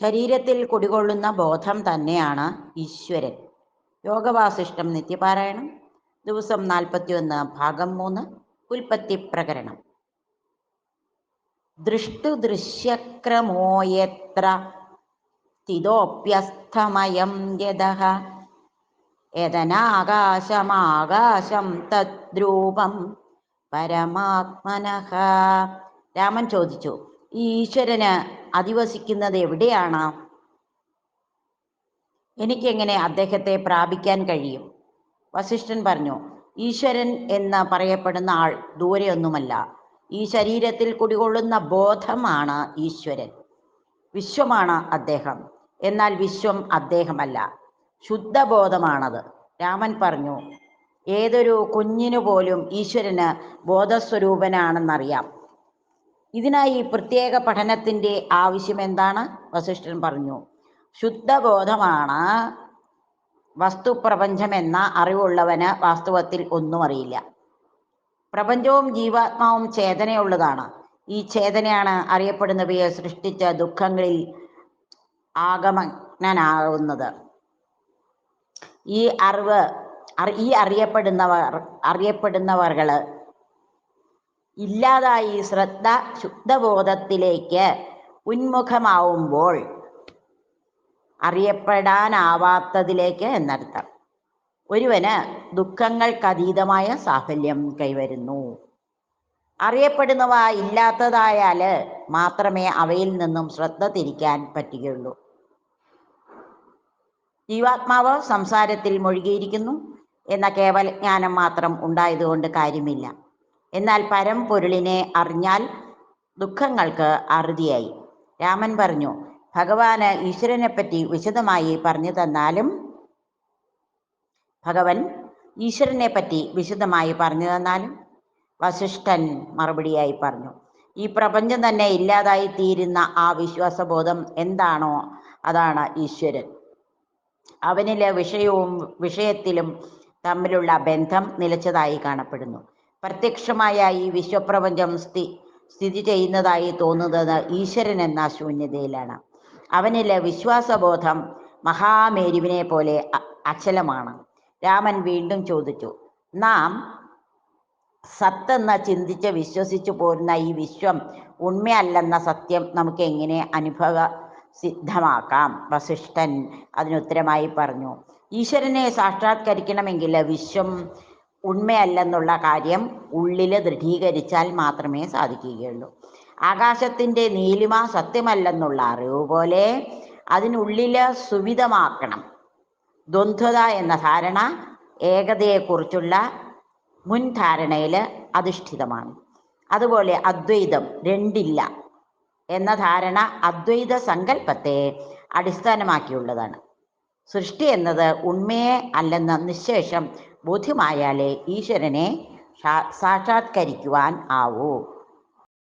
ശരീരത്തിൽ കുടികൊള്ളുന്ന ബോധം തന്നെയാണ് ഈശ്വരൻ. യോഗവാസിഷ്ടം നിത്യപാരായണം. ദിവസം നാൽപ്പത്തിയൊന്ന് ഭാഗം മൂന്ന് ഉൽപ്പത്തി പ്രകരണം. ദൃഷ്ടുദൃശ്യക്രമോയത്ര സ്ഥിതോപ്യസ്ഥമയം യഥ. യതനാകാശമാകാശം തദ്രൂപം പരമാത്മനഹ രാമൻ ചോദിച്ചു ഈശ്വരന് അധിവസിക്കുന്നത് എവിടെയാണ്? എനിക്കെങ്ങനെ അദ്ദേഹത്തെ പ്രാപിക്കാൻ കഴിയും? വസിഷ്ഠൻ പറഞ്ഞു ഈശ്വരൻ എന്ന് പറയപ്പെടുന്ന ആൾ ദൂരെയൊന്നുമല്ല. ഈ ശരീരത്തിൽ കുടികൊള്ളുന്ന ബോധമാണ് ഈശ്വരൻ. വിശ്വമാണ് അദ്ദേഹം. എന്നാൽ വിശ്വം അദ്ദേഹമല്ല. ശുദ്ധബോധമാണത്. രാമൻ പറഞ്ഞു ഏതൊരു കുഞ്ഞിനു പോലും ഈശ്വരന് ബോധസ്വരൂപനാണെന്നറിയാം. ഇതിനായി പ്രത്യേക പഠനത്തിന്റെ ആവശ്യം എന്താണ്? വസിഷ്ഠൻ പറഞ്ഞു. ശുദ്ധബോധമാണ്. വസ്തുപ്രപഞ്ചം എന്ന അറിവുള്ളവന് വാസ്തവത്തിൽ ഒന്നും അറിയില്ല. പ്രപഞ്ചവും ജീവാത്മാവും ചേതനയുള്ളതാണ്. ഈ ചേതനയാണ് അറിയപ്പെടുന്നവയെ സൃഷ്ടിച്ച ദുഃഖങ്ങളിൽ ആഗമനനാകുന്നത് ഈ അറിവ് ഈ അറിയപ്പെടുന്നവർ അറിയപ്പെടുന്നവർകൾ ഇല്ലാതായി ശ്രദ്ധ ശുദ്ധബോധത്തിലേക്ക് ഉന്മുഖമാവുമ്പോൾ അറിയപ്പെടാനാവാത്തതിലേക്ക് എന്നർത്ഥം. ഒരുവന് ദുഃഖങ്ങൾക്കതീതമായ സാഫല്യം കൈവരുന്നു. അറിയപ്പെടുന്നവ ഇല്ലാത്തതായാൽ മാത്രമേ അവയിൽ നിന്നും ശ്രദ്ധ തിരിക്കാൻ പറ്റുകയുള്ളൂ. ജീവാത്മാവ് സംസാരത്തിൽ മുഴുകിയിരിക്കുന്നു എന്ന കേവല ജ്ഞാനം മാത്രം ഉണ്ടായതുകൊണ്ട് കാര്യമില്ല. എന്നാൽ പരംപൊരുളിനെ അറിഞ്ഞാൽ ദുഃഖങ്ങൾക്ക് അറുതിയായി. രാമൻ പറഞ്ഞു ഭഗവാന് ഈശ്വരനെപ്പറ്റി വിശദമായി പറഞ്ഞു തന്നാലും ഭഗവൻ ഈശ്വരനെ പറ്റി വിശദമായി പറഞ്ഞു തന്നാലും വസിഷ്ഠൻ മറുപടിയായി പറഞ്ഞു ഈ പ്രപഞ്ചം തന്നെ ഇല്ലാതായി തീരുന്ന ആ വിശ്വാസബോധം എന്താണോ അതാണ് ഈശ്വരൻ. അവനിലെ വിഷയവും വിഷയത്തിലും തമ്മിലുള്ള ബന്ധം നിലച്ചതായി കാണപ്പെടുന്നു. പ്രത്യക്ഷമായ ഈ വിശ്വപ്രപഞ്ചം സ്ഥി സ്ഥിതി ചെയ്യുന്നതായി തോന്നുന്നത് ഈശ്വരൻ എന്ന ശൂന്യതയിലാണ്. അവനിലെ വിശ്വാസബോധം മഹാമേരുവിനെ പോലെ അചലമാണ്. രാമൻ വീണ്ടും ചോദിച്ചു നാം സത്തെന്ന ചിന്തിച്ച് വിശ്വസിച്ചു പോരുന്ന ഈ വിശ്വം ഉണ്മയല്ലെന്ന സത്യം നമുക്ക് എങ്ങനെ അനുഭവ സിദ്ധമാക്കാം? വസിഷ്ഠൻ അതിനുത്തരമായി പറഞ്ഞു ഈശ്വരനെ സാക്ഷാത്കരിക്കണമെങ്കിൽ വിശ്വം ഉണ്മയല്ലെന്നുള്ള കാര്യം ഉള്ളിൽ ദൃഢീകരിച്ചാൽ മാത്രമേ സാധിക്കുകയുള്ളൂ. ആകാശത്തിന്റെ നീലിമ സത്യമല്ലെന്നുള്ള അറിവ് പോലെ അതിനുള്ളിൽ സുവിധമാക്കണം. ദ്വന്ദ്വത എന്ന ധാരണ ഏകതയെക്കുറിച്ചുള്ള മുൻധാരണയിൽ അധിഷ്ഠിതമാണ്. അതുപോലെ അദ്വൈതം രണ്ടില്ല എന്ന ധാരണ അദ്വൈത സങ്കല്പത്തെ അടിസ്ഥാനമാക്കിയുള്ളതാണ്. സൃഷ്ടി എന്നത് ഉണ്മയെ അല്ലെന്ന നിശേഷം ബോധ്യമായാലേ ഈശ്വരനെ സാക്ഷാത്കരിക്കുവാൻ ആവൂ.